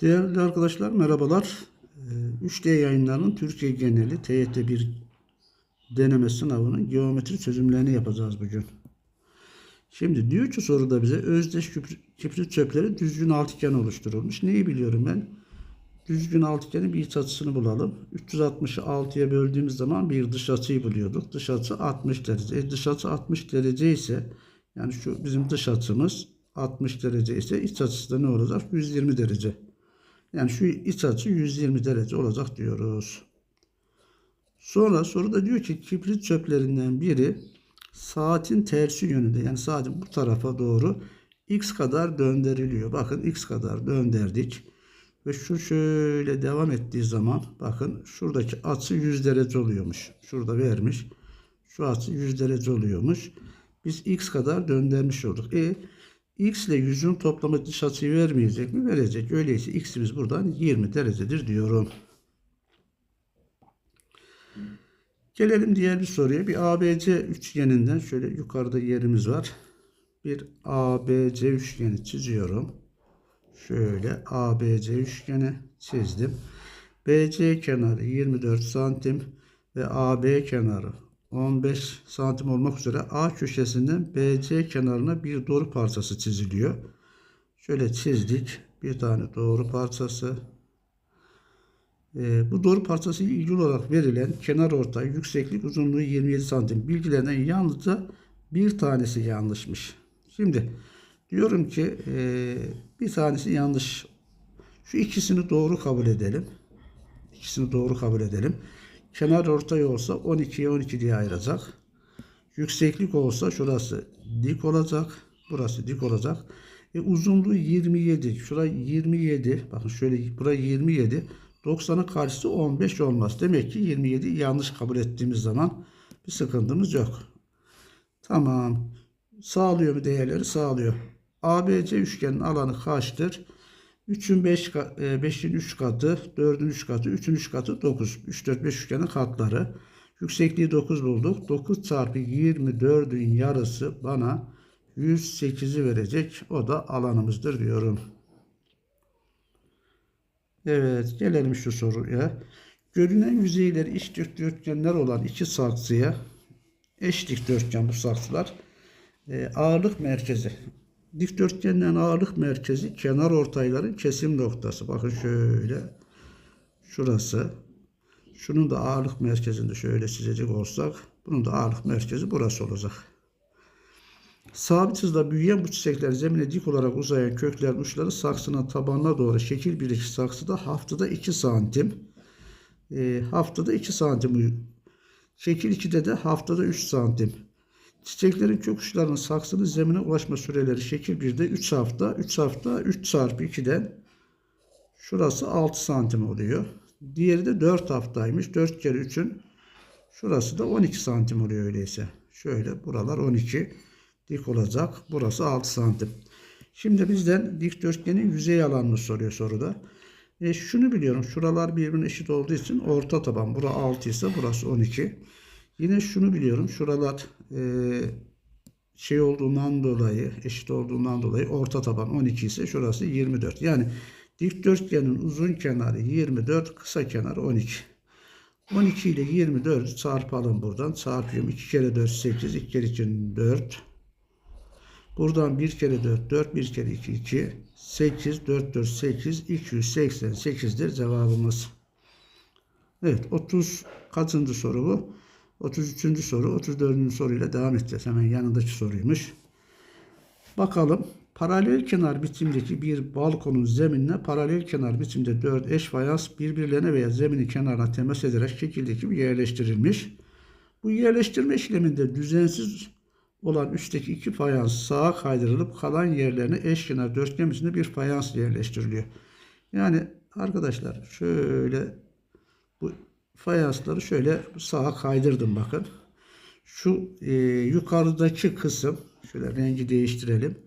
Değerli arkadaşlar merhabalar. Ee, 3D yayınlarının Türkiye geneli TYT1 deneme sınavının geometri çözümlerini yapacağız bugün. Şimdi diyor ki soruda bize özdeş kibrit çöpleri düzgün altıgen oluşturulmuş. Neyi biliyorum ben? Düzgün altıgenin bir iç açısını bulalım. 360'ı 6'ya böldüğümüz zaman bir dış açıyı buluyorduk. Dış açı 60 derece. E, dış açı 60 derece ise yani şu bizim dış açımız 60 derece ise iç açısı da ne olacak? 120 derece. Yani şu iç açı 120 derece olacak diyoruz. Sonra soruda diyor ki kibrit çöplerinden biri saatin tersi yönünde yani saatin bu tarafa doğru x kadar döndürülüyor. Bakın x kadar döndürdük. Ve şu şöyle devam ettiği zaman bakın şuradaki açı 100 derece oluyormuş. Şurada vermiş. Şu açı 100 derece oluyormuş. Biz x kadar döndürmüş olduk. E x ile 100'ün toplamı dış açıyı vermeyecek mi? Verecek. Öyleyse x'imiz buradan 20 derecedir diyorum. Gelelim diğer bir soruya. Bir ABC üçgeninden şöyle yukarıda yerimiz var. Bir ABC üçgeni çiziyorum. Şöyle ABC üçgeni çizdim. BC kenarı 24 santim ve AB kenarı 15 santim olmak üzere A köşesinden BC kenarına bir doğru parçası çiziliyor. Şöyle çizdik. Bir tane doğru parçası. Ee, bu doğru parçası ile ilgili olarak verilen kenar ortay yükseklik uzunluğu 27 santim bilgilerinden yalnızca bir tanesi yanlışmış. Şimdi diyorum ki e, bir tanesi yanlış. Şu ikisini doğru kabul edelim. İkisini doğru kabul edelim. Kenar ortay olsa 12'ye 12 diye ayıracak. Yükseklik olsa şurası dik olacak. Burası dik olacak. E, uzunluğu 27. Şurası 27. Bakın şöyle burası 27. 90'ın karşısı 15 olmaz. Demek ki 27 yanlış kabul ettiğimiz zaman bir sıkıntımız yok. Tamam. Sağlıyor mu değerleri? Sağlıyor. ABC üçgenin alanı kaçtır? 3'ün 5 5'in 3 katı, 4'ün 3 katı, 3'ün 3 katı 9. 3 4 5 üçgenin katları. Yüksekliği 9 bulduk. 9 çarpı 24'ün yarısı bana 108'i verecek. O da alanımızdır diyorum. Evet gelelim şu soruya. Görünen yüzeyleri iç dikdörtgenler olan iki saksıya eş dikdörtgen bu saksılar e, ağırlık merkezi. Dikdörtgenlerin ağırlık merkezi kenar ortayların kesim noktası. Bakın şöyle şurası. Şunun da ağırlık merkezinde şöyle çizecek olsak bunun da ağırlık merkezi burası olacak. Sabit hızla büyüyen bu çiçekler zemine dik olarak uzayan kökler uçları saksının tabanına doğru şekil bir saksıda haftada 2 santim. E, haftada 2 santim. Şekil 2'de de haftada 3 santim. Çiçeklerin kök uçlarının saksının zemine ulaşma süreleri şekil 1'de 3 hafta. 3 hafta 3 çarpı 2'den şurası 6 santim oluyor. Diğeri de 4 haftaymış. 4 kere 3'ün şurası da 12 santim oluyor öyleyse. Şöyle buralar 12 dik olacak. Burası 6 santim. Şimdi bizden dikdörtgenin yüzey alanını soruyor soruda. E şunu biliyorum. Şuralar birbirine eşit olduğu için orta taban. Bura 6 ise burası 12. Yine şunu biliyorum. Şuralar e, şey olduğundan dolayı eşit olduğundan dolayı orta taban 12 ise şurası 24. Yani dikdörtgenin uzun kenarı 24, kısa kenarı 12. 12 ile 24 çarpalım buradan. Çarpıyorum. 2 kere 4 8, 2 kere 2 4. Buradan 1 kere 4 4, 1 kere 2 2, 8, 4 4 8, 288'dir cevabımız. Evet 30 kaçıncı soru bu? 33. soru, 34. soruyla devam edeceğiz. Hemen yanındaki soruymuş. Bakalım. Paralel kenar biçimdeki bir balkonun zeminine paralel kenar biçimde 4 eş fayans birbirlerine veya zeminin kenarına temas ederek şekildeki gibi yerleştirilmiş. Bu yerleştirme işleminde düzensiz olan üstteki iki fayans sağa kaydırılıp kalan yerlerine eşkenar dörtgen biçimde bir fayans yerleştiriliyor. Yani arkadaşlar şöyle bu fayansları şöyle sağa kaydırdım bakın. Şu e, yukarıdaki kısım şöyle rengi değiştirelim.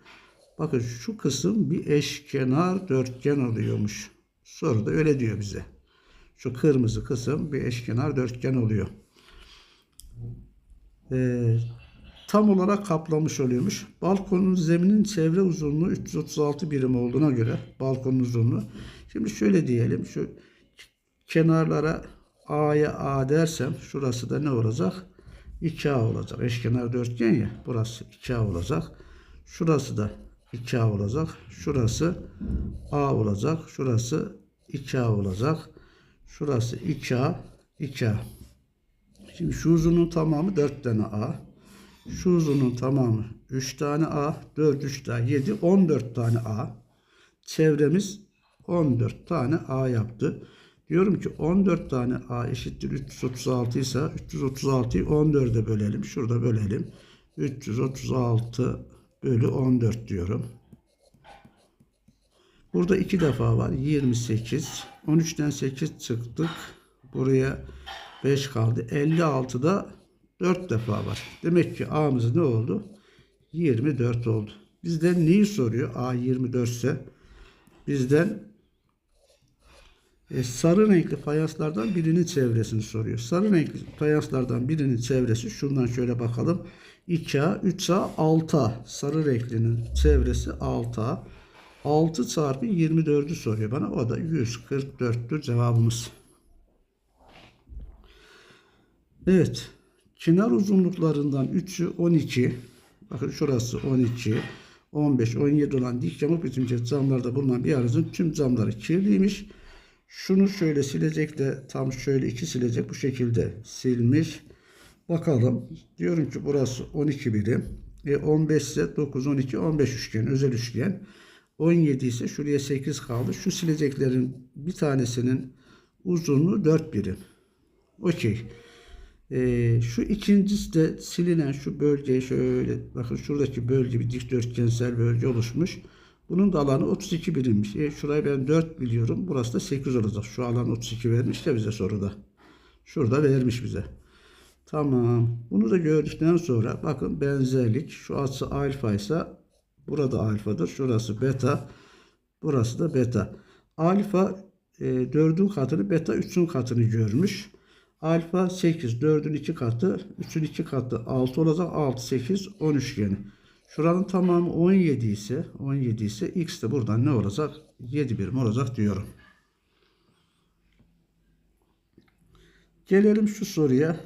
Bakın şu kısım bir eşkenar dörtgen oluyormuş. Soruda öyle diyor bize. Şu kırmızı kısım bir eşkenar dörtgen oluyor. Ee, tam olarak kaplamış oluyormuş. Balkonun zeminin çevre uzunluğu 336 birim olduğuna göre balkonun uzunluğu. Şimdi şöyle diyelim şu kenarlara A'ya A dersem şurası da ne olacak? 2A olacak. Eşkenar dörtgen ya. Burası 2A olacak. Şurası da 2A olacak. Şurası A olacak. Şurası 2A olacak. Şurası 2A, 2A. Şimdi şu uzunluğun tamamı 4 tane A. Şu uzunluğun tamamı 3 tane A. 4, 3 daha 7, 14 tane A. Çevremiz 14 tane A yaptı. Diyorum ki 14 tane A eşittir 336 ise 336'yı 14'e bölelim. Şurada bölelim. 336 bölü 14 diyorum. Burada iki defa var. 28. 13'ten 8 çıktık. Buraya 5 kaldı. 56'da 4 defa var. Demek ki A'mız ne oldu? 24 oldu. Bizden neyi soruyor? A 24 ise bizden e, sarı renkli fayanslardan birinin çevresini soruyor. Sarı renkli fayanslardan birinin çevresi şundan şöyle bakalım. 2A, 3A, 6A. Sarı renklinin çevresi 6A. 6 çarpı 24'ü soruyor bana. O da 144'tür cevabımız. Evet. Kenar uzunluklarından 3'ü 12. Bakın şurası 12. 15, 17 olan dik yamuk biçimci camlarda bulunan bir aracın tüm camları kirliymiş. Şunu şöyle silecek de tam şöyle iki silecek bu şekilde silmiş. Bakalım. Diyorum ki burası 12 birim. E 15 ise 9, 12, 15 üçgen, özel üçgen. 17 ise şuraya 8 kaldı. Şu sileceklerin bir tanesinin uzunluğu 4 birim. Okey. Ee, şu ikincisi de silinen şu bölge şöyle bakın şuradaki bölge bir dikdörtgensel bölge oluşmuş. Bunun da alanı 32 birimmiş. E, şurayı ben 4 biliyorum. Burası da 8 olacak. Şu alan 32 vermiş de bize soruda. Şurada vermiş bize. Tamam. Bunu da gördükten sonra bakın benzerlik. Şu açı alfa ise burada alfadır. Şurası beta. Burası da beta. Alfa e, 4'ün katını beta 3'ün katını görmüş. Alfa 8. 4'ün 2 katı. 3'ün 2 katı 6 olacak. 6, 8, 10 üçgeni. Şuranın tamamı 17 ise 17 ise x de buradan ne olacak? 7 birim olacak diyorum. Gelelim şu soruya.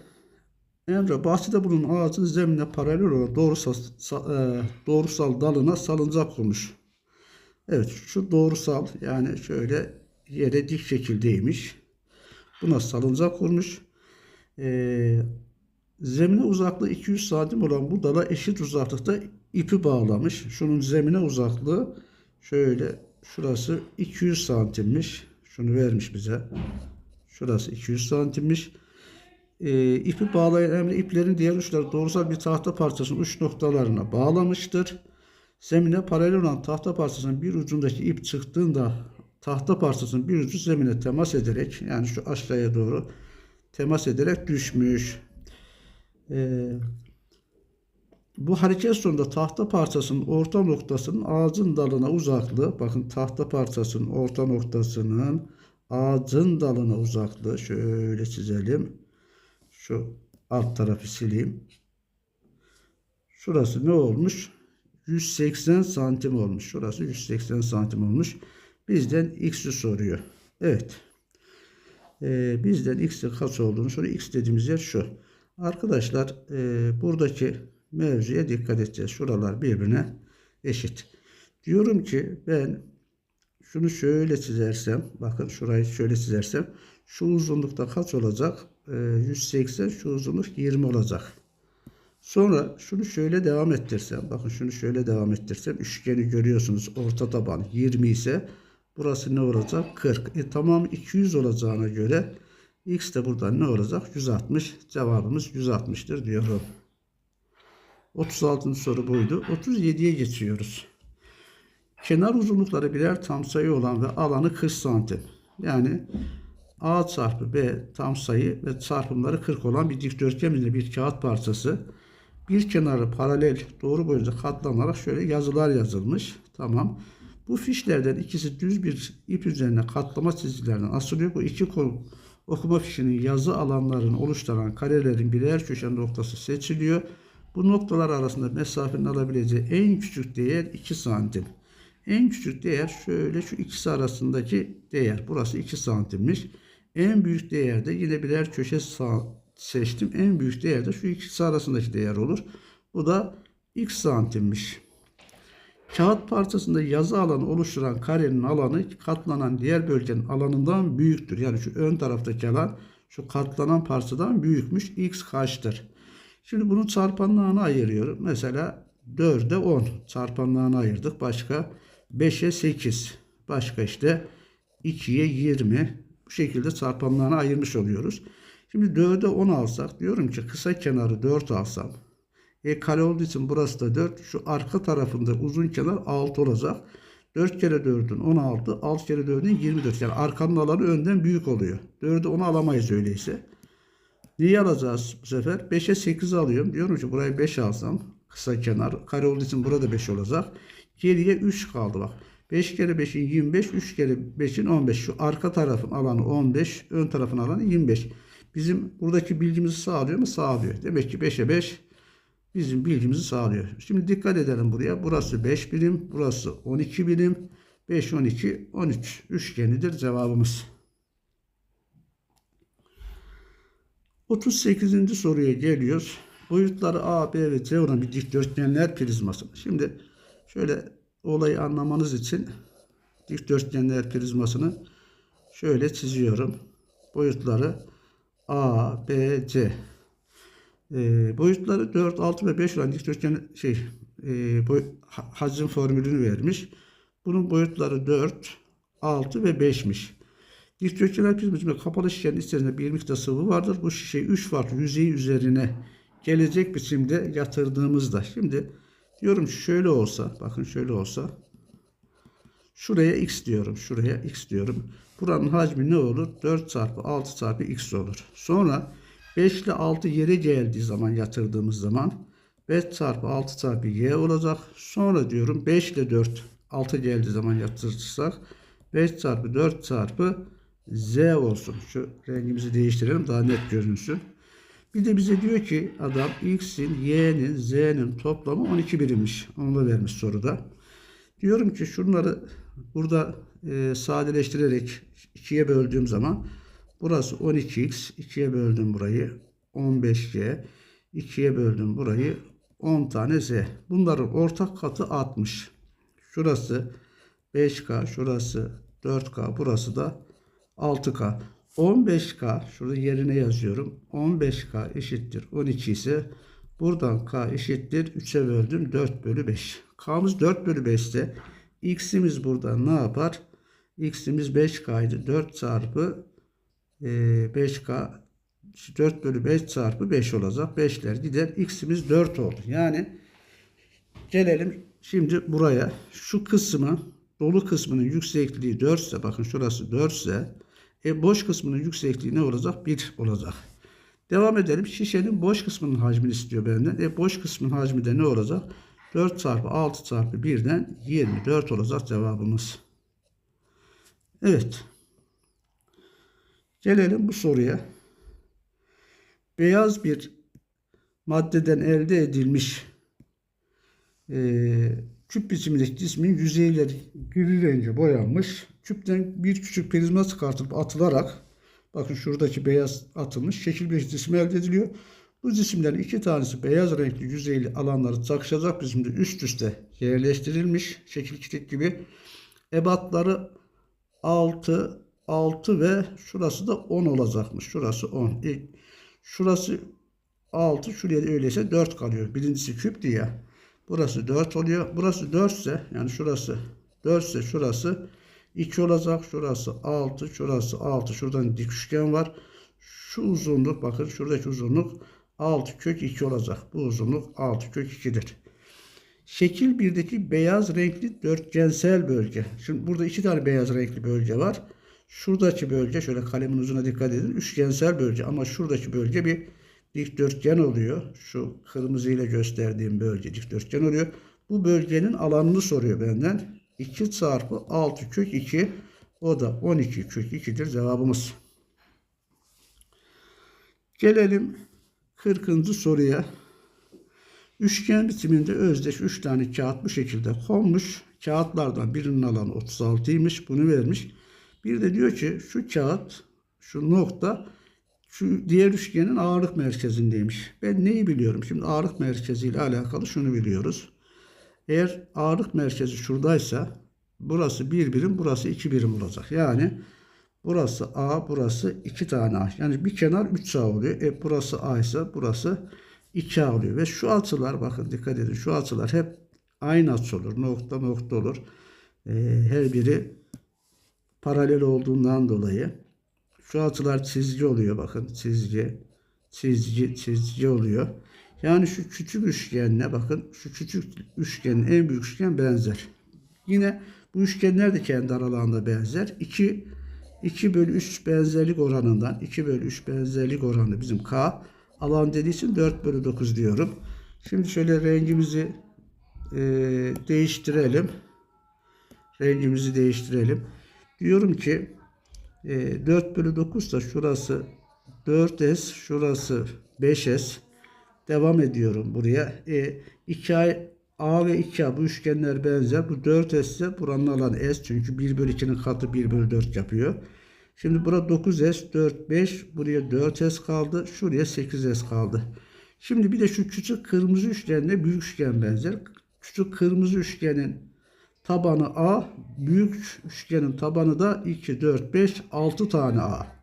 Emre bahçede bulunan ağacın zeminine paralel olan doğrusal, sa- e, doğrusal dalına salıncak kurmuş. Evet şu doğrusal yani şöyle yere dik şekildeymiş. Buna salıncak kurmuş. Ee, zemine uzaklığı 200 santim olan bu dala eşit uzaklıkta ipi bağlamış. Şunun zemine uzaklığı şöyle şurası 200 santimmiş. Şunu vermiş bize. Şurası 200 santimmiş. Ee, ipi bağlayan emre iplerin diğer uçları doğrusal bir tahta parçasının uç noktalarına bağlamıştır. Zemine paralel olan tahta parçasının bir ucundaki ip çıktığında tahta parçasının bir ucu zemine temas ederek yani şu aşağıya doğru temas ederek düşmüş. Ee, bu hareket sonunda tahta parçasının orta noktasının ağacın dalına uzaklığı bakın tahta parçasının orta noktasının ağacın dalına uzaklığı şöyle çizelim. Şu alt tarafı sileyim. Şurası ne olmuş? 180 santim olmuş. Şurası 180 santim olmuş. Bizden x'i soruyor. Evet. Ee, bizden x'in kaç olduğunu soruyor. x dediğimiz yer şu. Arkadaşlar e, buradaki mevzuya dikkat edeceğiz. Şuralar birbirine eşit. Diyorum ki ben şunu şöyle çizersem bakın şurayı şöyle çizersem şu uzunlukta kaç olacak? Ee, 180 şu uzunluk 20 olacak. Sonra şunu şöyle devam ettirsem bakın şunu şöyle devam ettirsem üçgeni görüyorsunuz orta taban 20 ise burası ne olacak? 40. E, tamam 200 olacağına göre x de buradan ne olacak? 160. Cevabımız 160'tır diyorum. 36. soru buydu. 37'ye geçiyoruz. Kenar uzunlukları birer tam sayı olan ve alanı 40 santim. Yani A çarpı B tam sayı ve çarpımları 40 olan bir dikdörtgen ile bir kağıt parçası. Bir kenarı paralel doğru boyunca katlanarak şöyle yazılar yazılmış. Tamam. Bu fişlerden ikisi düz bir ip üzerine katlama çizgilerinden asılıyor. Bu iki kol okuma fişinin yazı alanlarını oluşturan karelerin birer köşe noktası seçiliyor. Bu noktalar arasında mesafenin alabileceği en küçük değer 2 santim. En küçük değer şöyle şu ikisi arasındaki değer. Burası 2 santimmiş. En büyük değer de yine birer köşe seçtim. En büyük değer de şu ikisi arasındaki değer olur. Bu da x santimmiş. Kağıt parçasında yazı alanı oluşturan karenin alanı katlanan diğer bölgenin alanından büyüktür. Yani şu ön taraftaki alan şu katlanan parçadan büyükmüş. X kaçtır? Şimdi bunun çarpanlarını ayırıyorum. Mesela 4'e 10 çarpanlarını ayırdık. Başka 5'e 8. Başka işte 2'ye 20. Bu şekilde çarpanlarını ayırmış oluyoruz. Şimdi 4'e 10 alsak diyorum ki kısa kenarı 4 alsam. E kare olduğu için burası da 4. Şu arka tarafında uzun kenar 6 olacak. 4 kere 4'ün 16, 6 kere 4'ün 24. Yani arkanın alanı önden büyük oluyor. 4'ü 10 alamayız öyleyse. Neyi alacağız bu sefer? 5'e 8 alıyorum. Diyorum ki burayı 5 alsam kısa kenar. Kare olduğu için burada 5 olacak. Geriye 3 kaldı bak. 5 kere 5'in 25, 3 kere 5'in 15. Şu arka tarafın alanı 15, ön tarafın alanı 25. Bizim buradaki bilgimizi sağlıyor mu? Sağlıyor. Demek ki 5'e 5 bizim bilgimizi sağlıyor. Şimdi dikkat edelim buraya. Burası 5 birim, burası 12 birim. 5, 12, 13 üçgenidir cevabımız. 38. soruya geliyoruz. Boyutları A, B ve C olan bir dikdörtgenler prizması. Şimdi şöyle olayı anlamanız için dikdörtgenler prizmasını şöyle çiziyorum. Boyutları A, B, C. E, boyutları 4, 6 ve 5 olan dikdörtgen şey e, boy, ha- hacim formülünü vermiş. Bunun boyutları 4, 6 ve 5'miş. Dikdörtgenler prizmasında kapalı şişenin içerisinde bir miktar sıvı vardır. Bu şişeyi 3 farklı yüzeyi üzerine gelecek biçimde yatırdığımızda. Şimdi diyorum şöyle olsa, bakın şöyle olsa. Şuraya x diyorum. Şuraya x diyorum. Buranın hacmi ne olur? 4 çarpı 6 çarpı x olur. Sonra 5 ile 6 yere geldiği zaman yatırdığımız zaman 5 çarpı 6 çarpı y olacak. Sonra diyorum 5 ile 4 6 geldiği zaman yatırırsak 5 çarpı 4 çarpı z olsun. Şu rengimizi değiştirelim daha net görünsün. Bir de bize diyor ki adam x'in, y'nin, z'nin toplamı 12 birimmiş. Onu da vermiş soruda. Diyorum ki şunları burada e, sadeleştirerek 2'ye böldüğüm zaman burası 12x, 2'ye böldüm burayı 15y, 2'ye böldüm burayı 10 tane z. Bunların ortak katı 60. Şurası 5k, şurası 4k, burası da 6k. 15k şurada yerine yazıyorum. 15k eşittir 12 ise buradan k eşittir 3'e böldüm 4 bölü 5. K'mız 4 bölü 5 ise x'imiz burada ne yapar? x'imiz 5k'ydı. 4 çarpı e, 5k 4 bölü 5 çarpı 5 olacak. 5'ler gider. x'imiz 4 oldu. Yani gelelim şimdi buraya. Şu kısmı dolu kısmının yüksekliği 4 ise bakın şurası 4 ise e, boş kısmının yüksekliği ne olacak? 1 olacak. Devam edelim. Şişenin boş kısmının hacmini istiyor benden. E, boş kısmın hacmi de ne olacak? 4 çarpı 6 çarpı 1'den 24 olacak cevabımız. Evet. Gelelim bu soruya. Beyaz bir maddeden elde edilmiş e, küp biçimindeki cismin yüzeyleri gri renge boyanmış. Küpten bir küçük prizma çıkartılıp atılarak bakın şuradaki beyaz atılmış şekil bir cisim elde ediliyor. Bu cisimlerin iki tanesi beyaz renkli yüzeyli alanları çakışacak biçimde üst üste yerleştirilmiş. Şekil kitik gibi. Ebatları 6, 6 ve şurası da 10 olacakmış. Şurası 10. İlk, şurası 6, şuraya da öyleyse 4 kalıyor. Birincisi küp diye. Burası 4 oluyor. Burası 4 ise yani şurası 4 ise şurası 2 olacak. Şurası 6, şurası 6. Şuradan dik üçgen var. Şu uzunluk bakın şuradaki uzunluk 6 kök 2 olacak. Bu uzunluk 6 kök 2'dir. Şekil 1'deki beyaz renkli dörtgensel bölge. Şimdi burada iki tane beyaz renkli bölge var. Şuradaki bölge şöyle kalemin uzuna dikkat edin. Üçgensel bölge ama şuradaki bölge bir dikdörtgen oluyor. Şu kırmızı ile gösterdiğim bölge dikdörtgen oluyor. Bu bölgenin alanını soruyor benden. 2 çarpı 6 kök 2 o da 12 kök 2'dir cevabımız. Gelelim 40. soruya. Üçgen bitiminde özdeş 3 tane kağıt bu şekilde konmuş. Kağıtlardan birinin alanı 36'ymış. Bunu vermiş. Bir de diyor ki şu kağıt, şu nokta şu diğer üçgenin ağırlık merkezindeymiş. Ben neyi biliyorum? Şimdi ağırlık merkeziyle alakalı şunu biliyoruz. Eğer ağırlık merkezi şuradaysa burası bir birim, burası iki birim olacak. Yani burası A, burası iki tane A. Yani bir kenar 3 A oluyor. E burası A ise burası 2 A oluyor. Ve şu açılar bakın dikkat edin. Şu açılar hep aynı açı olur. Nokta nokta olur. E, her biri paralel olduğundan dolayı şu açılar çizgi oluyor bakın çizgi çizgi çizgi oluyor. Yani şu küçük üçgenle bakın şu küçük üçgenin en büyük üçgen benzer. Yine bu üçgenler de kendi aralarında benzer. 2 2 bölü 3 benzerlik oranından 2 bölü 3 benzerlik oranı bizim K alan dediği için 4 bölü 9 diyorum. Şimdi şöyle rengimizi e, değiştirelim. Rengimizi değiştirelim. Diyorum ki e, 4 bölü 9 da şurası 4S, şurası 5S. Devam ediyorum buraya. E, 2A, A ve 2A bu üçgenler benzer. Bu 4S ise buranın alanı S. Çünkü 1 bölü 2'nin katı 1 bölü 4 yapıyor. Şimdi burada 9S, 4, 5. Buraya 4S kaldı. Şuraya 8S kaldı. Şimdi bir de şu küçük kırmızı üçgenle büyük üçgen benzer. Küçük kırmızı üçgenin tabanı A, büyük üçgenin tabanı da 2, 4, 5, 6 tane A.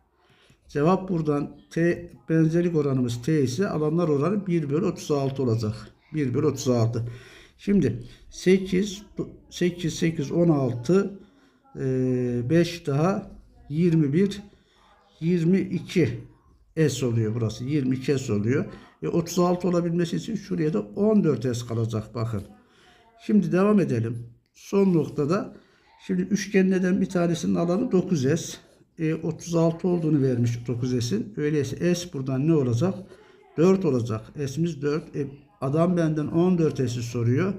Cevap buradan T benzerlik oranımız T ise alanlar oranı 1 bölü 36 olacak. 1 bölü 36. Şimdi 8, 8, 8, 16, 5 daha 21, 22 S oluyor burası. 22 S oluyor. E 36 olabilmesi için şuraya da 14 S kalacak bakın. Şimdi devam edelim. Son noktada şimdi üçgenlerden bir tanesinin alanı 9S. E, 36 olduğunu vermiş 9S'in. Öyleyse S buradan ne olacak? 4 olacak. S'imiz 4. E, adam benden 14S'i soruyor.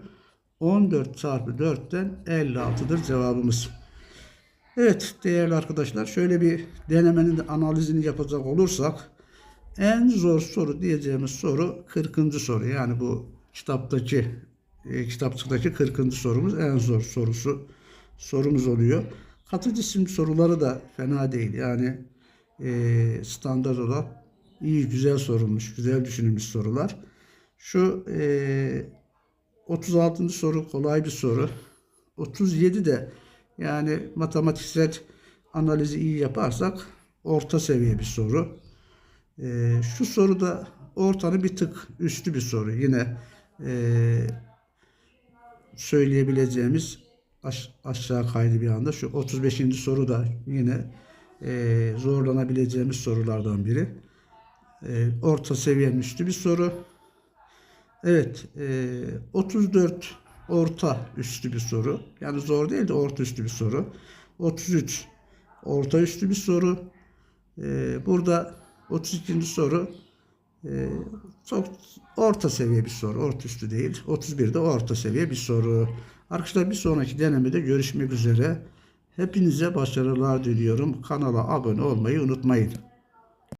14 çarpı 4'ten 56'dır cevabımız. Evet değerli arkadaşlar şöyle bir denemenin de analizini yapacak olursak en zor soru diyeceğimiz soru 40. soru. Yani bu kitaptaki e, kitapçıktaki 40. sorumuz en zor sorusu sorumuz oluyor. Katı cisim soruları da fena değil. Yani e, standart olarak iyi, güzel sorulmuş, güzel düşünülmüş sorular. Şu e, 36. soru kolay bir soru. 37 de yani matematiksel analizi iyi yaparsak orta seviye bir soru. E, şu soruda ortanın bir tık üstü bir soru. Yine e, söyleyebileceğimiz aş- aşağı kaydı bir anda. Şu 35. soru da yine e, zorlanabileceğimiz sorulardan biri. E, orta seviyenin üstü bir soru. Evet, e, 34 orta üstü bir soru. Yani zor değil de orta üstü bir soru. 33 orta üstü bir soru. E, burada 32. soru e, çok orta seviye bir soru. Orta üstü değil. 31 de orta seviye bir soru. Arkadaşlar bir sonraki denemede görüşmek üzere. Hepinize başarılar diliyorum. Kanala abone olmayı unutmayın.